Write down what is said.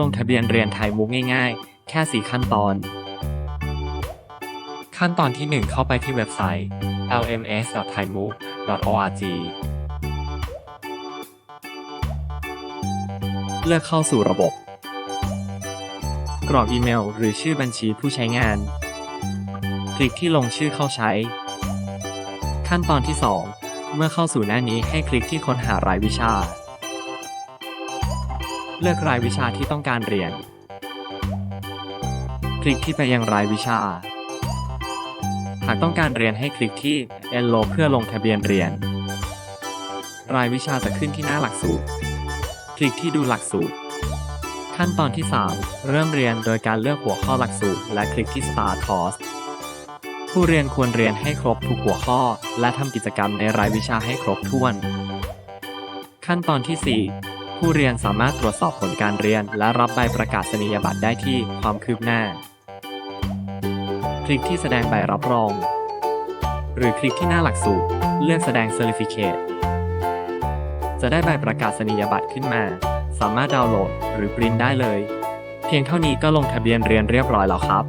ลงทะเบียนเรียนไทยมุกง่ายๆ แค่ 4 ขั้นตอน ขั้นตอนที่ 1 เข้าไปที่เว็บไซต์ lms.thaimook.org เลือกเข้าสู่ระบบ กรอกอีเมลหรือชื่อบัญชีผู้ใช้งาน คลิกที่ลงชื่อเข้าใช้ ขั้นตอนที่ 2 เมื่อเข้าสู่หน้านี้ให้คลิกที่ค้นหารายวิชา เลือกรายวิชาที่ต้องการเรียน คลิกที่ไปยังรายวิชา หากต้องการเรียนให้คลิกที่ Enroll เพื่อลงทะเบียนเรียน รายวิชาจะขึ้นที่หน้าหลักสูตร คลิกที่ดูหลักสูตร ขั้นตอนที่ 3 เริ่มเรียนโดยการเลือกหัวข้อหลักสูตร และคลิกที่ Start Course ผู้เรียนควรเรียนให้ครบทุกหัวข้อ และทำกิจกรรมในรายวิชาให้ครบถ้วน ขั้นตอนที่ 4 ผู้เรียนสามารถตรวจสอบผลการเรียน และรับใบประกาศนียบัตรได้ที่ความคืบหน้า คลิกที่แสดงใบรับรอง หรือคลิกที่หน้าหลักสูตร เลือกแสดง Certificate จะได้ใบประกาศนียบัตรขึ้นมา สามารถดาวน์โหลดหรือปริ้นได้เลย เพียงเท่านี้ก็ลงทะเบียนเรียนเรียบร้อยแล้วครับ